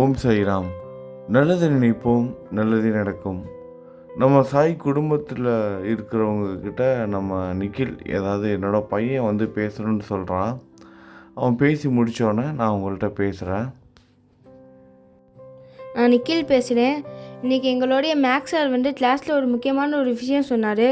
ஓம் சாய்ராம். நல்லது நினைப்போம் நல்லது நடக்கும். நம்ம சாய் குடும்பத்தில் இருக்கிறவங்க கிட்ட நம்ம நிக்கில் ஏதாவது என்னோடய பையன் வந்து பேசணும்னு சொல்கிறான் அவன் பேசி முடித்தோடனே நான் உங்கள்கிட்ட பேசுகிறேன் நான் நிக்கில் பேசுகிறேன் இன்றைக்கி எங்களுடைய மேக்ஸ் சார் வந்து கிளாஸில் ஒரு முக்கியமான ஒரு விஷயம் சொன்னார்.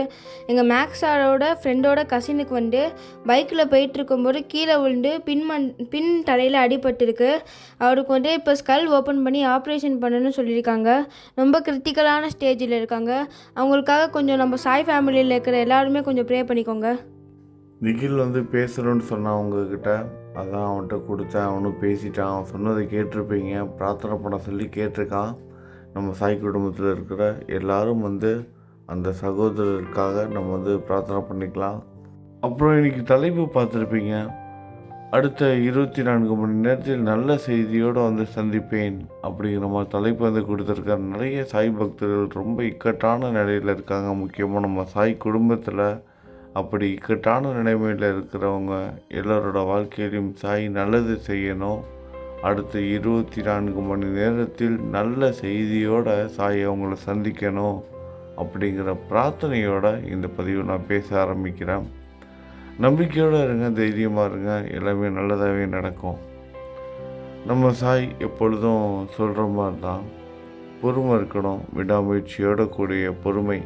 எங்கள் மேக்ஸ் சாரோட ஃப்ரெண்டோட கசினுக்கு வந்து பைக்கில் போயிட்டு இருக்கும்போது கீழே விழுந்து பின் மண் பின் தலையில் அடிபட்டிருக்கு. அவருக்கு வந்து இப்போ ஸ்கல் ஓப்பன் பண்ணி ஆப்ரேஷன் பண்ணணும்னு சொல்லியிருக்காங்க. ரொம்ப கிரிட்டிக்கலான ஸ்டேஜில் இருக்காங்க. அவங்களுக்காக கொஞ்சம் நம்ம சாய் ஃபேமிலியில் இருக்கிற எல்லாருமே கொஞ்சம் ப்ரே பண்ணிக்கோங்க. நிகில் வந்து பேசுகிறோன்னு சொன்னான் அவங்கக்கிட்ட அதான் அவன்கிட்ட கொடுத்தேன். அவனும் பேசிட்டான். அவன் சொன்னதை கேட்டிருப்பீங்க. பிரார்த்தனை பண்ண சொல்லி கேட்டிருக்கான். நம்ம சாய் குடும்பத்தில் இருக்கிற எல்லாரும் வந்து அந்த சகோதரருக்காக நம்ம வந்து பிரார்த்தனை பண்ணிக்கலாம். அப்புறம் இன்னைக்கு தலைப்பு பார்த்துருப்பீங்க. அடுத்த இருபத்தி நான்கு மணி நேரத்தில் நல்ல செய்தியோடு வந்து சந்திப்பேன் அப்படிங்கிற மாதிரி தலைப்பு வந்து கொடுத்துருக்காரு. நிறைய சாய் பக்தர்கள் ரொம்ப இக்கட்டான நிலையில் இருக்காங்க. முக்கியமாக நம்ம சாய் குடும்பத்தில் அப்படி இக்கட்டான நிலைமையில் இருக்கிறவங்க எல்லாரோட வாழ்க்கையிலையும் சாய் நல்லது செய்யணும். அடுத்த இருபத்தி நான்கு மணி நேரத்தில் நல்ல செய்தியோட சாய் அவங்கள சந்திக்கணும் அப்படிங்கிற பிரார்த்தனையோட இந்த பதிவை நான் பேச ஆரம்பிக்கிறேன். நம்பிக்கையோடு இருங்க தைரியமாக இருங்க. எல்லாமே நல்லதாகவே நடக்கும். நம்ம சாய் எப்பொழுதும் சொல்கிற மாதிரி தான் பொறுமை இருக்கணும். விடாமுயற்சியோட கூடிய பொறுமை.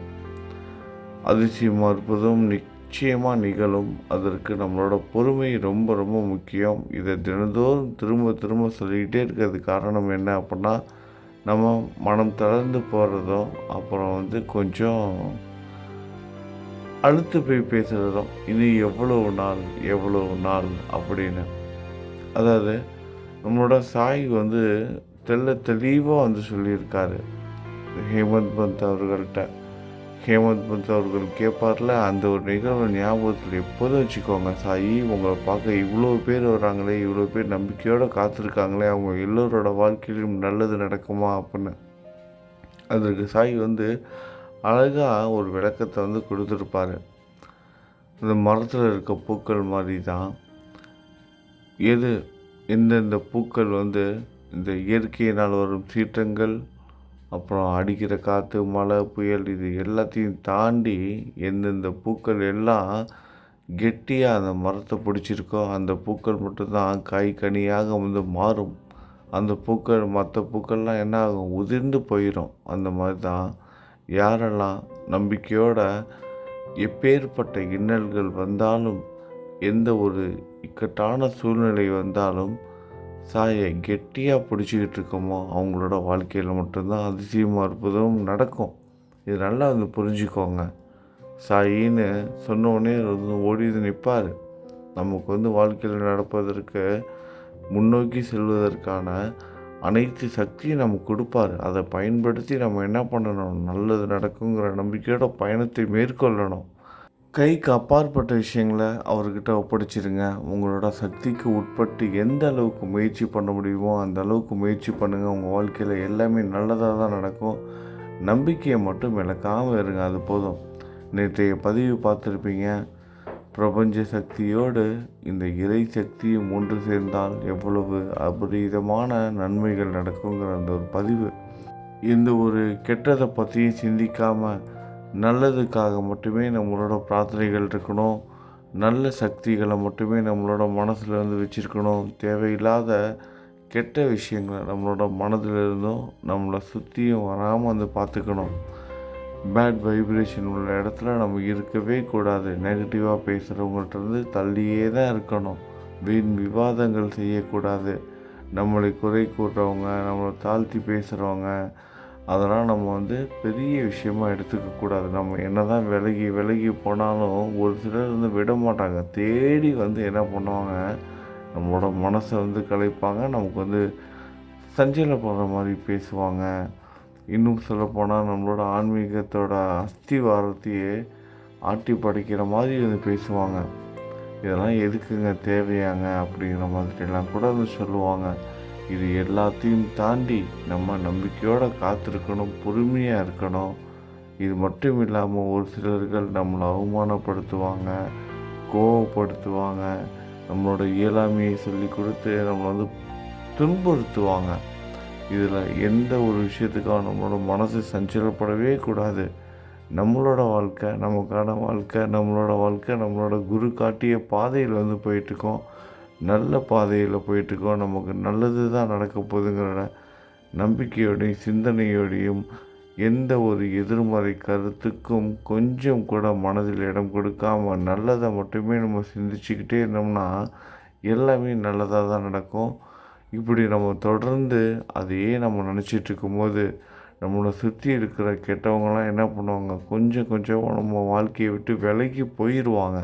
அதிசயம் அற்புதம் நிச்சயமாக நிகழும். அதற்கு நம்மளோட பொறுமை ரொம்ப ரொம்ப முக்கியம். இதை தினந்தோறும் திரும்ப திரும்ப சொல்லிக்கிட்டே இருக்கிறது காரணம் என்ன அப்படின்னா நம்ம மனம் தளர்ந்து போகிறதும் அப்புறம் வந்து கொஞ்சம் அழுத்து போய் பேசுகிறதும் இது எவ்வளவு நாள் எவ்வளவு நாள் அப்படின்னு. அதாவது நம்மளோட சாய் வந்து தெள்ள தெளிவாக வந்து சொல்லியிருக்காரு. ஹேமந்த் பந்த் அவர்கள்ட்ட. ஹேமந்த் பந்த் அவர்கள் கேட்பார்ல அந்த ஒரு நிகழ்வு ஞாபகத்தில் எப்போதும் வச்சுக்கோங்க. சாயி உங்களை பார்க்க இவ்வளோ பேர் வராங்களே இவ்வளோ பேர் நம்பிக்கையோடு காத்திருக்காங்களே அவங்க எல்லோரோட வாழ்க்கையிலும் நல்லது நடக்குமா அப்படின்னு. அதற்கு சாய் வந்து அழகாக ஒரு விளக்கத்தை வந்து கொடுத்துருப்பாரு. இந்த மரத்தில் இருக்க பூக்கள் மாதிரி தான் எது? எந்தெந்த பூக்கள் வந்து இந்த இயற்கையினால் வரும் சீற்றங்கள் அப்புறம் அடிக்கிற காற்று மழை புயல் இது எல்லாத்தையும் தாண்டி எந்தெந்த பூக்கள் எல்லாம் கெட்டியாக அந்த மரத்தை பிடிச்சிருக்கோ அந்த பூக்கள் மட்டும்தான் காய் கனியாக வந்து மாறும். அந்த பூக்கள் மற்ற பூக்கள்லாம் என்ன ஆகும் உதிர்ந்து போயிடும் அந்த மாதிரி தான் யாரெல்லாம் நம்பிக்கையோட எப்பேற்பட்ட இன்னல்கள் வந்தாலும் எந்த ஒரு இக்கட்டான சூழ்நிலை வந்தாலும் சாயை கெட்டியாக பிடிச்சிக்கிட்டு இருக்கோமோ அவங்களோட வாழ்க்கையில் மட்டும்தான் அதிசயமாக இருப்பதும் நடக்கும். இது நல்லா வந்து புரிஞ்சுக்கோங்க. சாயின்னு சொன்னோடனே வந்து ஓடிது நிற்பார் நமக்கு வந்து வாழ்க்கையில் நடப்பதற்கு முன்னோக்கி செல்வதற்கான அனைத்து சக்தியும் நமக்கு கொடுப்பாரு. அதை பயன்படுத்தி நம்ம என்ன பண்ணணும்? நல்லது நடக்குங்கிற நம்பிக்கையோட பயணத்தை மேற்கொள்ளணும். கைக்கு அப்பாற்பட்ட விஷயங்களை அவர்கிட்ட ஒப்படைச்சிருங்க. உங்களோட சக்திக்கு உட்பட்டு எந்த அளவுக்கு முயற்சி பண்ண முடியுமோ அந்த அளவுக்கு முயற்சி பண்ணுங்கள் உங்கள் வாழ்க்கையில் எல்லாமே நல்லதாக தான் நடக்கும். நம்பிக்கையை மட்டும் இழக்காமல் இருங்க. அது போதும். நேற்றைய பதிவு பார்த்துருப்பீங்க. பிரபஞ்ச சக்தியோடு இந்த இறை சக்தியும் ஒன்று சேர்ந்தால் எவ்வளவு அபரீதமான நன்மைகள் நடக்குங்கிற அந்த ஒரு பதிவு. இந்த ஒரு கெட்டதை பற்றியும் சிந்திக்காமல் நல்லதுக்காக மட்டுமே நம்மளோட பிரார்த்தனைகள் இருக்கணும். நல்ல சக்திகளை மட்டுமே நம்மளோட மனசில் இருந்து வச்சுருக்கணும். தேவையில்லாத கெட்ட விஷயங்களை நம்மளோட மனதில் இருந்தும் நம்மளை சுற்றியும் வராமல் வந்து பார்த்துக்கணும். பேட் வைப்ரேஷன் உள்ள இடத்துல நம்ம இருக்கவே கூடாது. நெகட்டிவாக பேசுகிறவங்கள்ட்ட இருந்து தள்ளியே தான் இருக்கணும். வீண் விவாதங்கள் செய்யக்கூடாது. நம்மளை குறை கூட்டுறவங்க நம்மளை தாழ்த்தி பேசுகிறவங்க அதெல்லாம் நம்ம வந்து பெரிய விஷயமா எடுத்துக்கக்கூடாது நம்ம என்ன தான் விலகி விலகி போனாலும் ஒரு சிலர் வந்து விட மாட்டாங்க. தேடி வந்து என்ன பண்ணுவாங்க? நம்மளோட மனசை வந்து கலைப்பாங்க. நமக்கு வந்து சஞ்சலப்படுற மாதிரி பேசுவாங்க. இன்னும் சொல்லப்போனால் நம்மளோட ஆன்மீகத்தோட அஸ்திவாரத்தையே ஆட்டி படைக்கிற மாதிரி வந்து பேசுவாங்க. இதெல்லாம் எதுக்குங்க தேவையாங்க? அப்படிங்கிற மாதிரிலாம் கூட வந்து சொல்லுவாங்க. இது எல்லாத்தையும் தாண்டி நம்ம நம்பிக்கையோடு காத்திருக்கணும் பொறுமையாக இருக்கணும். இது மட்டும் இல்லாமல் ஒரு சிலர்கள் நம்மளை அவமானப்படுத்துவாங்க கோவப்படுத்துவாங்க நம்மளோட இயலாமையை சொல்லி கொடுத்து நம்மளை வந்து துன்புறுத்துவாங்க. இதில் எந்த ஒரு விஷயத்துக்காக நம்மளோட மனசு சஞ்சலப்படவே கூடாது. நம்மளோட வாழ்க்கை நமக்கான வாழ்க்கை நம்மளோட வாழ்க்கை நம்மளோட குரு காட்டிய பாதையில் வந்து போயிட்டுருக்கோம் நல்ல பாதையில் போயிட்டுருக்கோம். நமக்கு நல்லது தான் நடக்க போகுதுங்கிற நம்பிக்கையோடையும் சிந்தனையோடையும் எந்த ஒரு எதிர்மறை கருத்துக்கும் கொஞ்சம் கூட மனதில் இடம் கொடுக்காம நல்லதை மட்டுமே நம்ம சிந்திச்சுக்கிட்டே இருந்தோம்னா எல்லாமே நல்லதாக தான் நடக்கும். இப்படி நம்ம தொடர்ந்து அதையே நம்ம நினச்சிட்டு இருக்கும்போது நம்மளை சுற்றி இருக்கிற கெட்டவங்களாம் என்ன பண்ணுவாங்க? கொஞ்சம் கொஞ்சம் நம்ம வாழ்க்கையை விட்டு விலகி போயிடுவாங்க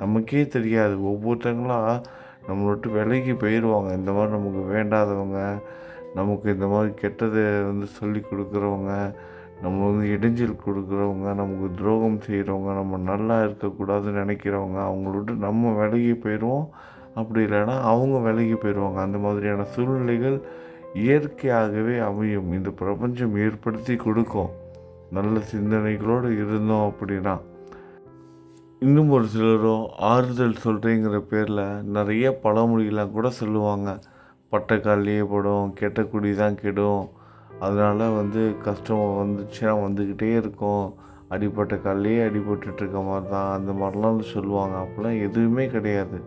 நமக்கே தெரியாது. ஒவ்வொருத்தங்களாக நம்மளை விட்டு விலகி போயிடுவாங்க. இந்த மாதிரி நமக்கு வேண்டாதவங்க நமக்கு இந்த மாதிரி கெட்டதை வந்து சொல்லி கொடுக்குறவங்க நம்ம வந்து இடைஞ்சல் கொடுக்குறவங்க நமக்கு துரோகம் செய்கிறவங்க நம்ம நல்லா இருக்கக்கூடாதுன்னு நினைக்கிறவங்க அவங்கள விட்டு நம்ம விலகி போயிடுவோம். அப்படி இல்லைன்னா அவங்க விலகி போயிடுவாங்க. அந்த மாதிரியான சூழ்நிலைகள் இயற்கையாகவே அமையும். இந்த பிரபஞ்சம் ஏற்படுத்தி கொடுக்கும். நல்ல சிந்தனைகளோடு இருந்தோம் அப்படின்னா. இன்னும் ஒரு சிலரும் ஆறுதல் சொல்கிறேங்கிற பேரில் நிறைய பழமொழிகளாம் கூட சொல்லுவாங்க. பட்டைக்கால்லையே படும் கெட்ட குடி தான் கெடும். அதனால் வந்து கஷ்டம் வந்துச்சுன்னா வந்துக்கிட்டே இருக்கும். அடிப்பட்ட கால்லையே அடிபட்டுட்ருக்க மாதிரி தான் அந்த மாதிரிலாம் சொல்லுவாங்க. அப்போல்லாம் எதுவுமே கிடையாது.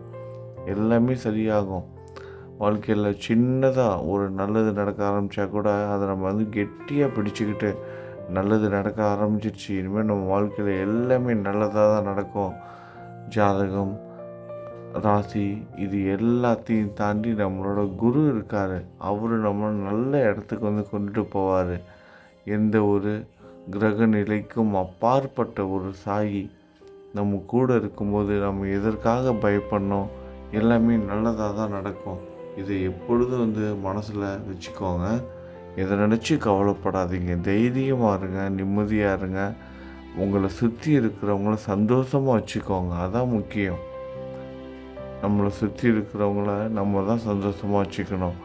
எல்லாமே சரியாகும். வாழ்க்கையில் சின்னதாக ஒரு நல்லது நடக்க ஆரம்பித்தா கூட அதை நம்ம வந்து கெட்டியாக பிடிச்சிக்கிட்டு நல்லது நடக்க ஆரம்பிச்சிருச்சு. இனிமேல் நம்ம வாழ்க்கையில் எல்லாமே நல்லதாக தான் நடக்கும். ஜாதகம் ராசி இது எல்லாத்தையும் தாண்டி நம்மளோட குரு இருக்கார். அவர் நம்மளை நல்ல இடத்துக்கு வந்து கொண்டுட்டு போவார். எந்த ஒரு கிரக நிலைக்கும் அப்பாற்பட்ட ஒரு சாயி நம்ம கூட இருக்கும்போது நம்ம எதற்காக பயப்படணும்? எல்லாமே நல்லதாக தான் நடக்கும். இதை எப்பொழுதும் வந்து மனசில் வச்சுக்கோங்க. இதை நினச்சி கவலைப்படாதீங்க. தைரியமாக இருங்க நிம்மதியாக இருங்க. உங்களை சுற்றி இருக்கிறவங்கள சந்தோஷமாக வச்சுக்கோங்க. அதான் முக்கியம். நம்மளை சுற்றி இருக்கிறவங்கள நம்ம தான் சந்தோஷமாக வச்சுக்கணும்.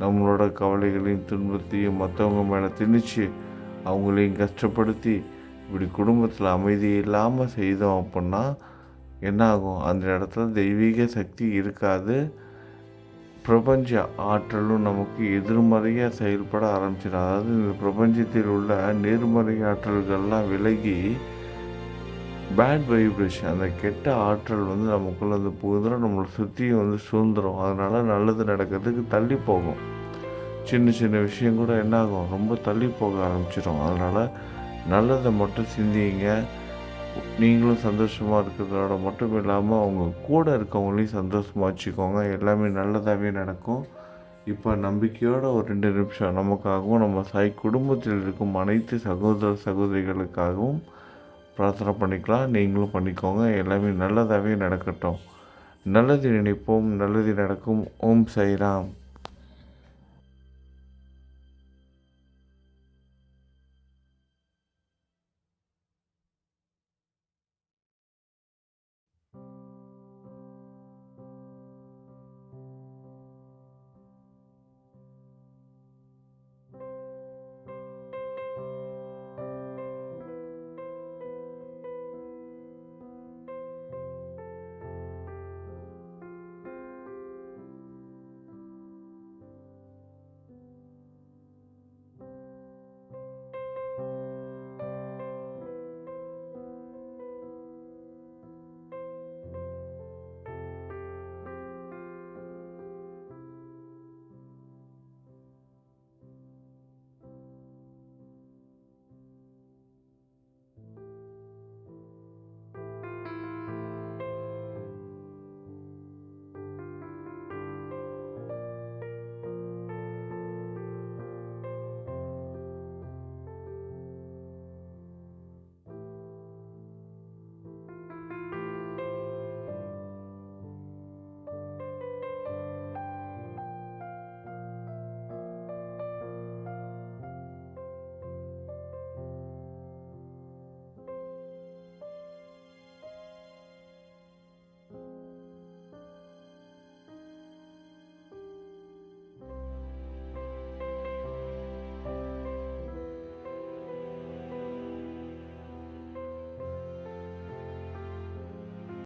நம்மளோட கவலைகளையும் துன்பத்தையும் மற்றவங்க மேலே திணிச்சு அவங்களையும் கஷ்டப்படுத்தி இப்படி குடும்பத்தில் அமைதி இல்லாமல் செய்தோம் அப்படின்னா என்ன ஆகும் அந்த இடத்துல தெய்வீக சக்தி இருக்காது. பிரபஞ்ச ஆற்றலும் நமக்கு எதிர்மறையாக செயல்பட ஆரம்பிச்சிடும். அதாவது இந்த பிரபஞ்சத்தில் உள்ள நேர்மறை ஆற்றல்கள்லாம் விலகி பேட் வைப்ரேஷன் அந்த கெட்ட ஆற்றல் வந்து நமக்குள்ளே வந்து புகுந்துடும் நம்மளை சுற்றியும் வந்து சூழ்ந்துடும் அதனால் நல்லது நடக்கிறதுக்கு தள்ளி போகும். சின்ன சின்ன விஷயம் கூட என்னாகும்? ரொம்ப தள்ளி போக ஆரம்பிச்சிடும் அதனால் நல்லதை மட்டும் சிந்திங்க. நீங்களும் சந்தோஷமாக இருக்கிறதோட மட்டும் இல்லாமல் அவங்க கூட இருக்கவங்களையும் சந்தோஷமாக வச்சுக்கோங்க. எல்லாமே நல்லதாகவே நடக்கும். இப்போ நம்பிக்கையோடு ஒரு ரெண்டு நிமிஷம் நமக்காகவும் நம்ம சாய் குடும்பத்தில் இருக்கும் அனைத்து சகோதர சகோதரிகளுக்காகவும் பிரார்த்தனை பண்ணிக்கலாம். நீங்களும் பண்ணிக்கோங்க. எல்லாமே நல்லதாகவே நடக்கட்டும். நல்லது நினைப்போம். நல்லது நடக்கும். ஓம் சைராம்